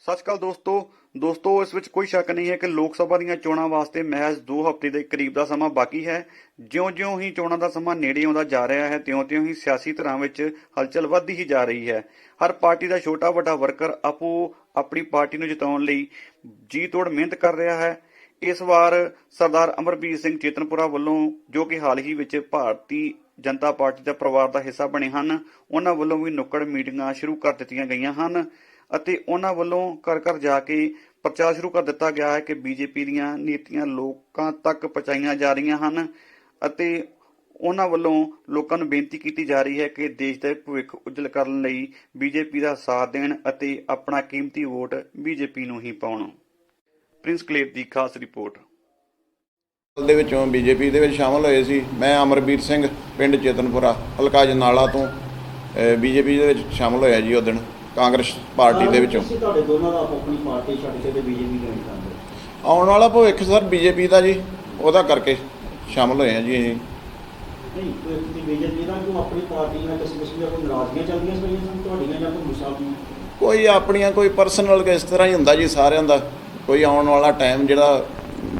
ਸਤਿ ਸ਼੍ਰੀ ਅਕਾਲ ਦੋਸਤੋ। ਦੋਸਤੋ, ਇਸ ਵਿੱਚ ਕੋਈ ਸ਼ੱਕ ਨਹੀਂ ਹੈ ਕਿ ਲੋਕ ਸਭਾ ਦੀਆਂ ਚੋਣਾਂ ਵਾਸਤੇ ਮਹਿਜ਼ 2 ਹਫ਼ਤੇ ਦੇ ਕਰੀਬ ਦਾ ਸਮਾਂ ਬਾਕੀ ਹੈ। ਜਿਉਂ-ਜਿਉਂ ਹੀ ਚੋਣਾਂ ਦਾ ਸਮਾਂ ਨੇੜੇ ਆਉਂਦਾ ਜਾ ਰਿਹਾ ਹੈ, ਤਿਉਂ-ਤਿਉਂ ਹੀ ਸਿਆਸੀ ਧਿਰਾਂ ਵਿੱਚ ਹਲਚਲ ਵੱਧਦੀ ਹੀ ਜਾ ਰਹੀ ਹੈ। ਹਰ ਪਾਰਟੀ ਦਾ ਛੋਟਾ ਵੱਡਾ ਵਰਕਰ ਆਪੋ ਆਪਣੀ ਪਾਰਟੀ ਨੂੰ ਜਿਤਾਉਣ ਲਈ ਜੀ ਤੋੜ ਮਿਹਨਤ ਕਰ ਰਿਹਾ ਹੈ। ਇਸ ਵਾਰ ਸਰਦਾਰ ਅਮਰਬੀਰ ਸਿੰਘ ਚੇਤਨਪੁਰਾ ਵੱਲੋਂ, ਜੋ ਕਿ ਹਾਲ ਹੀ ਵਿੱਚ ਭਾਰਤੀ ਜਨਤਾ ਪਾਰਟੀ ਦਾ ਪਰਿਵਾਰ ਦਾ ਹਿੱਸਾ ਬਣੇ ਹਨ, ਉਹਨਾਂ ਵੱਲੋਂ ਵੀ ਨੁੱਕੜ ਮੀਟਿੰਗਾਂ ਸ਼ੁਰੂ ਕਰ ਦਿੱਤੀਆਂ ਗਈਆਂ ਹਨ। ਅਤੇ ਉਹਨਾਂ ਵੱਲੋਂ ਘਰ ਘਰ ਜਾ ਕੇ ਪ੍ਰਚਾਰ ਸ਼ੁਰੂ ਕਰ ਦਿੱਤਾ ਗਿਆ ਹੈ ਕਿ ਬੀਜੇਪੀ ਦੀਆਂ ਨੀਤੀਆਂ ਲੋਕਾਂ ਤੱਕ ਪਹੁੰਚਾਈਆਂ ਜਾ ਰਹੀਆਂ ਹਨ ਅਤੇ ਉਹਨਾਂ ਵੱਲੋਂ ਲੋਕਾਂ ਨੂੰ ਬੇਨਤੀ ਕੀਤੀ ਜਾ ਰਹੀ ਹੈ ਕਿ ਦੇਸ਼ ਦਾ ਭਵਿੱਖ ਉਜਲ ਕਰਨ ਲਈ ਬੀਜੇਪੀ ਦਾ ਸਾਥ ਦੇਣ ਅਤੇ ਆਪਣਾ ਕੀਮਤੀ ਵੋਟ ਬੀਜੇਪੀ ਨੂੰ ਹੀ ਪਾਉਣ। ਪ੍ਰਿੰਸ ਕਲੇਰ ਦੀ ਖਾਸ ਰਿਪੋਰਟ। ਦੇ ਵਿੱਚੋਂ ਬੀਜੇਪੀ ਦੇ ਵਿੱਚ ਸ਼ਾਮਲ ਹੋਏ ਸੀ। ਮੈਂ ਅਮਰਬੀਰ ਸਿੰਘ, ਪਿੰਡ ਚੇਤਨਪੁਰਾ, ਹਲਕਾ ਜਨਾਲਾ ਤੋਂ ਬੀਜੇਪੀ ਦੇ ਵਿੱਚ ਸ਼ਾਮਲ ਹੋਇਆ ਜੀ ਉਹ ਦਿਨ। ਕਾਂਗਰਸ ਪਾਰਟੀ ਦੇ ਵਿੱਚੋਂ। ਤੁਸੀਂ ਤੁਹਾਡੇ ਦੋਨਾਂ ਦਾ ਆਪੋ ਆਪਣੀ ਪਾਰਟੀ ਛੱਡ ਕੇ ਤੇ ਬੀਜੇਪੀ ਜੁਆਇਨ ਕਰਦੇ ਹੋ। ਆਉਣ ਵਾਲਾ ਭਵਿੱਖ ਸਰ ਬੀਜੇਪੀ ਦਾ ਜੀ ਉਹਦਾ ਕਰਕੇ ਸ਼ਾਮਲ ਹੋਏ ਆ ਜੀ ਅਸੀਂ। ਨਹੀਂ ਤੁਸੀਂ ਬੀਜੇਪੀ ਨਾਲ ਕਿਉਂ ਆਪਣੀ ਪਾਰਟੀ ਨਾਲ ਕਿਸੇ ਕਿਸਮ ਦੀਆਂ ਕੋਈ ਨਾਰਾਜ਼ਗੀਆਂ ਚੱਲਦੀਆਂ ਪਈਆਂ ਸਨ ਤੁਹਾਡੀਆਂ ਜਾਂ ਕੋਈ ਗੁੱਸਾ ਵੀ ਕੋਈ ਆਪਣੀਆਂ ਕੋਈ ਪਰਸਨਲ ਇਸ ਤਰ੍ਹਾਂ ਹੀ ਹੁੰਦਾ ਜੀ ਸਾਰਿਆਂ ਦਾ। ਕੋਈ ਆਉਣ ਵਾਲਾ ਟਾਈਮ ਜਿਹੜਾ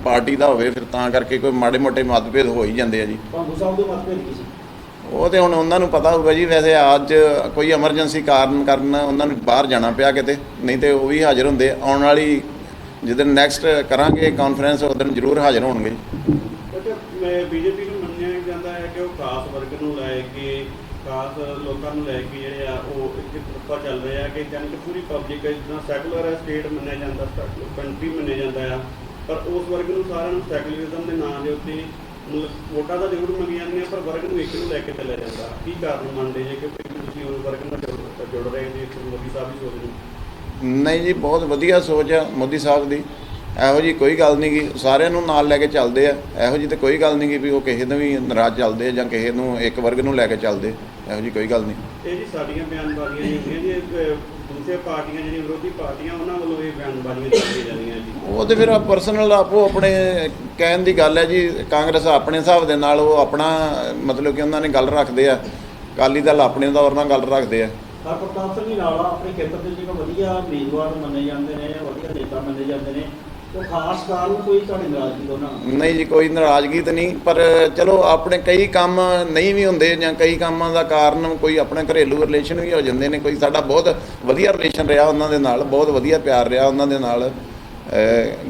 ਪਾਰਟੀ ਦਾ ਹੋਵੇ ਫਿਰ ਤਾਂ ਕਰਕੇ ਕੋਈ ਮਾੜੇ ਮੋਟੇ ਮਤਭੇਦ ਹੋ ਹੀ ਜਾਂਦੇ ਆ ਜੀ। ਤੁਹਾਨੂੰ ਸਾਹਿਬ ਦੇ ਮਤਭੇਦ ਕੀ ਸੀ? ਉਹ ਤੇ ਹੁਣ ਉਹਨਾਂ ਨੂੰ ਪਤਾ ਹੋਊਗਾ ਜੀ, ਵੈਸੇ ਅੱਜ ਕੋਈ ਐਮਰਜੈਂਸੀ ਕਾਰਨ ਕਾਰਨ ਉਹਨਾਂ ਨੂੰ ਬਾਹਰ ਜਾਣਾ ਪਿਆ ਕਿਤੇ, ਨਹੀਂ ਤੇ ਉਹ ਵੀ ਹਾਜ਼ਰ ਹੁੰਦੇ, ਆਉਣ ਵਾਲੀ ਜਦੋਂ ਨੈਕਸਟ ਕਰਾਂਗੇ ਕਾਨਫਰੰਸ ਉਸ ਦਿਨ ਜ਼ਰੂਰ ਹਾਜ਼ਰ ਹੋਣਗੇ ਜੀ। ਕਿਉਂਕਿ ਬੀਜੇਪੀ ਨੂੰ ਮੰਨਿਆ ਜਾਂਦਾ ਹੈ ਕਿ ਉਹ ਖਾਸ ਵਰਗ ਨੂੰ ਲੈ ਕੇ, ਖਾਸ ਲੋਕਾਂ ਨੂੰ ਲੈ ਕੇ ਜਿਹੜੇ ਆ, ਉਹ ਇੱਕ ਤਰਫਾ ਚੱਲ ਰਿਹਾ ਕਿ ਜਾਣੀ ਪੂਰੀ ਪਬਲਿਕ ਜਿੱਦਾਂ ਸੈਕੂਲਰ ਹੈ ਸਟੇਟ ਮੰਨਿਆ ਜਾਂਦਾ ਕੰਟਰੀ ਮੰਨਿਆ ਜਾਂਦਾ ਆ, ਪਰ ਉਸ ਵਰਗ ਨੂੰ ਸਾਰਿਆਂ ਨੂੰ ਸੈਕੂਲਰਿਜ਼ਮ ਦੇ ਨਾਂ ਦੇ ਉੱਤੇ ਵੋਟਾਂ ਤਾਂ ਜ਼ਰੂਰ ਮੰਗੀਆਂ ਜਾਂਦੀਆਂ, ਪਰ ਵਰਗ ਨੂੰ ਇੱਕ ਨੂੰ ਲੈ ਕੇ ਚੱਲਿਆ ਜਾਂਦਾ। ਕੀ ਕਾਰਨ ਮੰਨਦੇ ਜੇ ਕਿ ਤੁਸੀਂ ਉਸ ਵਰਗ ਨਾਲ ਜੁੜ ਜੁੜ ਰਹੇ ਜੀ ਮੋਦੀ ਸਾਹਿਬ ਦੀ ਸੋਚ ਨੂੰ? ਨਹੀਂ ਜੀ, ਬਹੁਤ ਵਧੀਆ ਸੋਚ ਆ ਮੋਦੀ ਸਾਹਿਬ ਦੀ। ਇਹੋ ਜੀ ਕੋਈ ਗੱਲ ਨਹੀਂ ਗੀ। ਸਾਰਿਆਂ ਨੂੰ ਨਾਲ ਲੈ ਕੇ ਚੱਲਦੇ ਆ। ਇਹੋ ਜੀ ਤੇ ਕੋਈ ਗੱਲ ਨਹੀਂ ਗੀ ਵੀ ਉਹ ਕਿਸੇ ਨੂੰ ਵੀ ਨਾਰਾਜ਼ ਚੱਲਦੇ ਆ ਜਾਂ ਕਿਸੇ ਨੂੰ ਇੱਕ ਵਰਗ ਨੂੰ ਲੈ ਕੇ ਚੱਲਦੇ। ਇਹੋ ਜੀ ਕੋਈ ਗੱਲ ਨਹੀਂ। ਇਹ ਜੀ ਸਾਡੀਆਂ ਬਿਆਨਬਾਜ਼ੀਆਂ ਨਹੀਂ ਹੁੰਦੀਆਂ ਜੀ ਅਹ, ਦੂਸਰੇ ਪਾਰਟੀਆਂ ਜਿਹੜੀਆਂ ਵਿਰੋਧੀ ਪਾਰਟੀਆਂ ਉਹਨਾਂ ਵੱਲੋਂ ਇਹ ਬਿਆਨਬਾਜ਼ੀਆਂ ਚੱਲੀਆਂ ਜਾਂਦੀਆਂ ਜੀ। ਉਹ ਤੇ ਫਿਰ ਪਰਸਨਲ ਆਪੋ ਆਪਣੇ ਕਹਿਣ ਦੀ ਗੱਲ ਹੈ ਜੀ ਕਾਂਗਰਸ ਆਪਣੇ ਹਿਸਾਬ ਦੇ ਨਾਲ ਉਹ ਆਪਣਾ ਮਤਲਬ ਕਿ ਉਹਨਾਂ ਨੇ ਗੱਲ ਰੱਖਦੇ ਆ। ਅਕਾਲੀ ਦਲ ਆਪਣੇ ਤੌਰ ਨਾਲ ਗੱਲ ਰੱਖਦੇ ਆ। ਹਰ ਪ੍ਰਤਾਪ ਸਿੰਘ ਨਾਲਾ ਆਪਣੇ ਖੇਤਰ ਦੇ ਜਿਹੜਾ ਵਧੀਆ ਉਮੀਦਵਾਰ ਮੰਨੇ ਜਾਂਦੇ ਨੇ ਵਧੀਆ ਨੇਤਾ ਮੰਨੇ ਜਾਂਦੇ ਨੇ। ਉਹ ਖਾਸ ਕਾਰਨ ਕੋਈ ਤੁਹਾਡੀ ਨਾਰਾਜ਼ਗੀ ਦੋਨਾਂ ਨਾਲ? ਨਹੀਂ ਜੀ, ਕੋਈ ਨਾਰਾਜ਼ਗੀ ਤਾਂ ਨਹੀਂ, ਪਰ ਚਲੋ ਆਪਣੇ ਕਈ ਕੰਮ ਨਹੀਂ ਵੀ ਹੁੰਦੇ ਜਾਂ ਕਈ ਕੰਮਾਂ ਦਾ ਕਾਰਨ ਕੋਈ ਆਪਣੇ ਘਰੇਲੂ ਰਿਲੇਸ਼ਨ ਵੀ ਹੋ ਜਾਂਦੇ ਨੇ, ਕੋਈ ਸਾਡਾ ਬਹੁਤ ਵਧੀਆ ਰਿਲੇਸ਼ਨ ਰਿਹਾ ਉਹਨਾਂ ਦੇ ਨਾਲ, ਬਹੁਤ ਵਧੀਆ ਪਿਆਰ ਰਿਹਾ ਉਹਨਾਂ ਦੇ ਨਾਲ।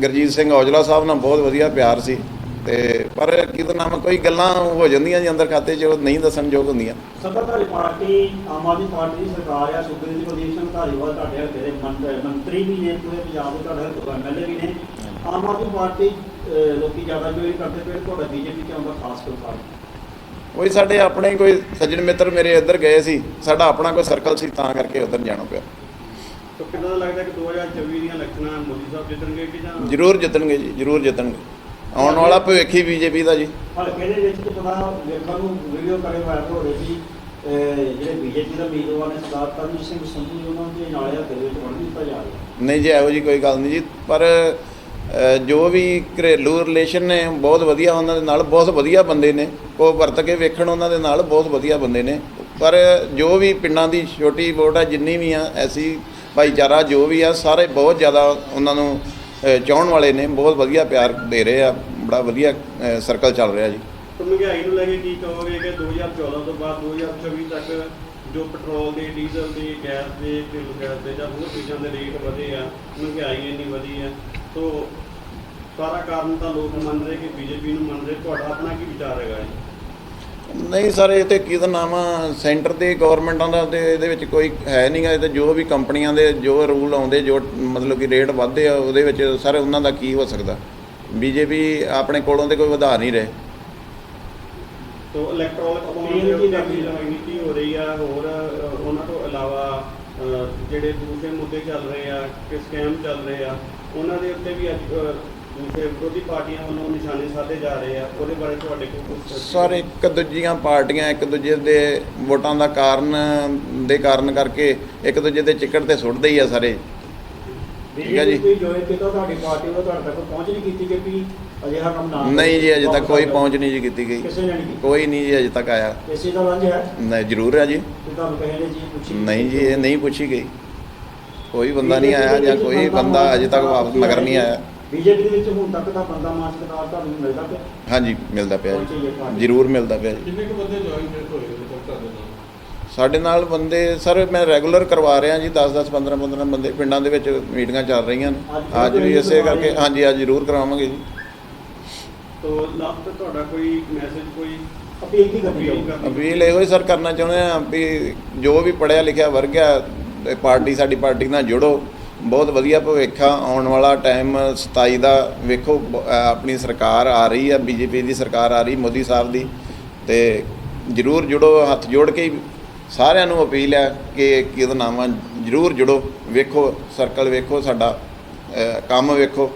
ਗੁਰਜੀਤ ਸਿੰਘ ਔਜਲਾ ਸਾਹਿਬ ਨਾਲ ਬਹੁਤ ਵਧੀਆ ਪਿਆਰ ਸੀ। ਤੇ ਪਰ ਕਿਤੇ ਨਾਮ ਕੋਈ ਗੱਲਾਂ ਹੋ ਜਾਂਦੀਆਂ ਜੀ ਅੰਦਰ ਖਾਤੇ 'ਚ ਉਹ ਨਹੀਂ ਦੱਸਣਯੋਗ ਹੁੰਦੀਆਂ। ਸੱਤਾਧਾਰੀ ਪਾਰਟੀ ਆਮ ਆਦਮੀ ਪਾਰਟੀ ਦੀ ਸਰਕਾਰ ਆ ਸੂਬੇ ਦੀ ਪੋਜੀਸ਼ਨ ਧਾਰੀਵਾਲ ਤੁਹਾਡੇ ਹਲਕੇ ਦੇ ਮੰਤ- ਮੰਤਰੀ ਵੀ ਨੇ ਪੂਰੇ ਪੰਜਾਬ ਦੇ ਤੁਹਾਡੇ ਹਲਕੇ ਐਮਐਲਏ ਵੀ ਨੇ। ਆਮ ਆਦਮੀ ਪਾਰਟੀ ਅਹ, ਲੋਕੀ ਜ਼ਿਆਦਾ ਜੋਈ ਕਰਦੇ ਪਏ ਤੁਹਾਡਾ ਬੀਜੇਪੀ ਕਿਉਂ ਦਾ ਖਾਸ ਕੋਈ ਕਾਰਨ ਕੋਈ ਸਾਡੇ ਆਪਣੇ ਕੋਈ ਸੱਜਣ ਮਿੱਤਰ ਮੇਰੇ ਇੱਧਰ ਗਏ ਸੀ ਸਾਡਾ ਆਪਣਾ ਕੋਈ ਸਰਕਲ ਸੀ ਤਾਂ ਕਰਕੇ ਉੱਧਰ ਜਾਣਾ ਪਿਆ। ਤਾਂ ਦਾ ਲੱਗਦਾ ਕਿ 2024 ਦੀਆਂ ਇਲੈਕਸ਼ਨਾਂ ਮੋਦੀ ਸਾਹਿਬ ਜਿੱਤਣਗੇ ਕਿ ਜਾਂ ਜ਼ਰੂਰ ਜਿੱਤਣਗੇ ਜੀ ਜ਼ਰੂਰ ਜਿੱਤਣਗੇ। ਆਉਣ ਵਾਲਾ ਭਵਿੱਖ ਹੀ ਬੀਜੇਪੀ ਦਾ ਜੀ। ਹਲਕੇ ਦੇ ਵਿੱਚ ਤੇ ਪਤਾ ਵੇਖਣ ਨੂੰ ਵੀਡੀਓ ਕਰੇ ਵਾਇਰਲ ਹੋ ਰਹੀ ਸੀ ਅਹ, ਜਿਹੜੇ ਬੀਜੇਪੀ ਦਾ ਉਮੀਦਵਾਰ ਨੇ ਸਰਦਾਰ ਕਰਮਜੀਤ ਸਿੰਘ ਸੰਧੂ ਜੀ ਉਹਨਾਂ ਦੇ ਨਾਲੇ ਹਲਕੇ ਦੇ ਵਿੱਚ ਵੜ ਦਿੱਤਾ ਜਾ ਰਿਹਾ। ਨਹੀਂ ਜੀ ਇਹੋ ਜੀ ਕੋਈ ਗੱਲ ਨਹੀਂ ਜੀ ਪਰ ਜੋ ਵੀ ਘਰੇਲੂ ਰਿਲੇਸ਼ਨ ਨੇ ਬਹੁਤ ਵਧੀਆ ਉਹਨਾਂ ਦੇ ਨਾਲ ਬਹੁਤ ਵਧੀਆ ਬੰਦੇ ਨੇ। ਉਹ ਵਰਤ ਕੇ ਵੇਖਣ ਉਹਨਾਂ ਦੇ ਨਾਲ ਬਹੁਤ ਵਧੀਆ ਬੰਦੇ ਨੇ। ਪਰ ਜੋ ਵੀ ਪਿੰਡਾਂ ਦੀ ਛੋਟੀ ਵੋਟ ਆ ਜਿੰਨੀ ਵੀ ਆ ਐਸੀ ਭਾਈਚਾਰਾ ਜੋ ਵੀ ਆ ਸਾਰੇ ਬਹੁਤ ਜ਼ਿਆਦਾ ਉਹਨਾਂ ਨੂੰ ਚਾਹਣ ਵਾਲੇ ਨੇ, ਬਹੁਤ ਵਧੀਆ ਪਿਆਰ ਦੇ ਰਹੇ ਆ, ਬੜਾ ਵਧੀਆ ਸਰਕਲ ਚੱਲ ਰਿਹਾ ਜੀ। ਮਹਿੰਗਾਈ ਨੂੰ ਲੈ ਕੇ ਕੀ ਕਹੋਗੇ ਕਿ 2014 ਤੋਂ ਬਾਅਦ 2024 ਤੱਕ ਜੋ ਪੈਟਰੋਲ ਦੇ ਡੀਜ਼ਲ ਦੇ ਗੈਸ ਦੇ ਘਰੇਲੂ ਗੈਸ ਦੇ ਜਾਂ ਹੋਰ ਚੀਜ਼ਾਂ ਦੇ ਰੇਟ ਵਧੇ ਆ, ਮਹਿੰਗਾਈ ਇੰਨੀ ਵਧੀ ਆ ਸੋ ਸਾਰਾ ਕਾਰਨ ਤਾਂ ਲੋਕ ਮੰਨ ਰਹੇ ਕਿ ਬੀਜੇਪੀ ਨੂੰ ਮੰਨ ਰਹੇ, ਤੁਹਾਡਾ ਆਪਣਾ ਕੀ ਵਿਚਾਰ ਹੈਗਾ ਜੀ? ਨਹੀਂ ਸਰ, ਇਹ ਤੇ ਕੀ ਦਾ ਨਾਮ ਆ? ਸੈਂਟਰ ਦੇ ਗਵਰਨਮੈਂਟਾਂ ਦਾ ਤੇ ਇਹਦੇ ਵਿੱਚ ਕੋਈ ਹੈ ਨਹੀਂਗਾ ਇਹ ਤੇ ਜੋ ਵੀ ਕੰਪਨੀਆਂ ਦੇ ਜੋ ਰੂਲ ਆਉਂਦੇ, ਜੋ ਮਤਲਬ ਕਿ ਰੇਟ ਵੱਧਦੇ ਆ, ਉਹਦੇ ਵਿੱਚ ਸਰ ਉਹਨਾਂ ਦਾ ਕੀ ਹੋ ਸਕਦਾ? ਬੀਜੇਪੀ ਆਪਣੇ ਕੋਲੋਂ ਤੇ ਕੋਈ ਵਧਾ ਨਹੀਂ ਰਹੇ। ਸੋ ਇਲੈਕਟ੍ਰੋਨਿਕ ਫੋਨ Appeal ਦੇ ਰਾਜਨੀਤੀ ਹੋ ਰਹੀ ਆ। ਹੋਰ ਉਹਨਾਂ ਤੋਂ ਇਲਾਵਾ ਜਿਹੜੇ ਦੂਸਰੇ ਮੁੱਦੇ ਚੱਲ ਰਹੇ ਆ ਕਿ ਸਕੈਮ ਚੱਲ ਰਹੇ ਆ, ਉਹਨਾਂ ਦੇ ਉੱਤੇ ਵੀ ਅੱਜ ਦੂਸਰੇ ਵਿਰੋਧੀ ਪਾਰਟੀਆਂ ਵੱਲੋਂ ਨਿਸ਼ਾਨੇ ਸਾਧੇ ਜਾ ਰਹੇ ਆ ਉਹਦੇ ਬਾਰੇ ਤੁਹਾਡੇ ਕੋਲ ਕੁਝ ਸਰ ਇੱਕ ਦੂਜੀਆਂ ਪਾਰਟੀਆਂ ਇੱਕ ਦੂਜੇ ਦੇ ਵੋਟਾਂ ਦਾ ਕਾਰਨ ਦੇ ਕਾਰਨ ਕਰਕੇ ਇੱਕ ਦੂਜੇ ਦੇ ਚਿੱਕੜ ਤੇ ਸੁੱਟਦੇ ਹੀ ਆ ਸਾਰੇ। ਠੀਕ ਹੈ ਜੀ। ਬੀਜੇਪੀ ਜੋਇਨ ਕੀਤਾ ਤੁਹਾਡੀ ਪਾਰਟੀ ਉਹ ਤੁਹਾਡੇ ਤੱਕ ਪਹੁੰਚ ਨਹੀਂ ਕੀਤੀ ਕਿ ਅਜਿਹਾ ਕੰਮ ਨਾ ਨਹੀਂ ਜੀ ਅਜੇ ਤੱਕ ਕੋਈ ਪਹੁੰਚ ਨਹੀਂ ਜੀ ਕੀਤੀ ਗਈ। ਕਿਸੇ ਨੇ ਨਹੀਂ ਕੀਤੀ? ਕੋਈ ਨਹੀਂ ਜੀ ਅਜੇ ਤੱਕ ਆਇਆ। ਕਿਸੇ ਦਾ ਰੰਜ ਹੈ ਨਹੀਂ ਜ਼ਰੂਰ ਹੈ ਜੀ। ਤੁਹਾਨੂੰ ਪੁੱਛੀ? ਨਹੀਂ ਜੀ ਇਹ ਨਹੀਂ ਪੁੱਛੀ ਗਈ। ਕੋਈ ਬੰਦਾ ਨਹੀਂ ਆਇਆ ਜਾਂ ਕੋਈ ਬੰਦਾ ਅਜੇ ਤੱਕ ਵਾਪਸ ਮਗਰ ਨਹੀਂ ਆਇਆ। ਬੀਜੇਪੀ ਦੇ ਵਿੱਚ ਹੁਣ ਤੱਕ ਦਾ ਬੰਦਾ ਮਾਨ ਸਰਕਾਰ ਤੁਹਾਨੂੰ ਮਿਲਦਾ ਪਿਆ? ਹਾਂਜੀ ਮਿਲਦਾ ਪਿਆ ਹੈ। ਜੀ ਜ਼ਰੂਰ ਮਿਲਦਾ ਪਿਆ ਜੀ। ਕਿੰਨੇ ਕੁ ਬੰਦੇ ਜੁਆਇਨ ਹੋਏ ਤੁਹਾਡੇ ਨਾਲ? ਸਾਡੇ ਨਾਲ ਬੰਦੇ ਸਰ ਮੈਂ ਰੈਗੂਲਰ ਕਰਵਾ ਰਿਹਾ ਜੀ 10 10 15 15 ਬੰਦੇ ਪਿੰਡਾਂ ਦੇ ਵਿੱਚ ਮੀਟਿੰਗਾਂ ਚੱਲ ਰਹੀਆਂ ਨੇ। ਅੱਜ ਵੀ ਇਸੇ ਕਰਕੇ ਹਾਂਜੀ ਅੱਜ ਜ਼ਰੂਰ ਕਰਾਵਾਂਗੇ ਜੀ। ਤੋ ਲਾਸਟ ਤੁਹਾਡਾ ਕੋਈ ਮੈਸੇਜ ਕੋਈ ਅਪੀਲ ਕੀ ਕਰਨੀ ਕਰਨੀ ਅਪੀਲ ਇਹੋ ਹੀ ਸਰ ਕਰਨਾ ਚਾਹੁੰਦੇ ਆ ਵੀ ਜੋ ਵੀ ਪੜਿਆ ਲਿਖਿਆ ਵਰਗ ਆ ਇਹ ਪਾਰਟੀ ਸਾਡੀ ਪਾਰਟੀ ਨਾਲ ਜੁੜੋ। ਬਹੁਤ ਵਧੀਆ ਭਵਿੱਖ ਆ। ਆਉਣ ਵਾਲਾ ਟਾਈਮ 27 ਦਾ ਵੇਖੋ, ਬ- ਆਪਣੀ ਸਰਕਾਰ ਆ ਰਹੀ ਆ, ਬੀਜੇਪੀ ਦੀ ਸਰਕਾਰ ਆ ਰਹੀ, ਮੋਦੀ ਸਾਹਿਬ ਦੀ। ਤੇ ਜਰੂਰ ਜੁੜੋ, ਹੱਥ ਜੋੜ ਕੇ ਸਾਰਿਆਂ ਨੂੰ ਅਪੀਲ ਹੈ ਕਿ ਕੀ ਉਹਦਾ ਨਾਮ ਆ ਜਰੂਰ ਜੁੜੋ। ਵੇਖੋ ਸਰਕਲ ਵੇਖੋ ਸਾਡਾ ਕੰਮ ਵੇਖੋ।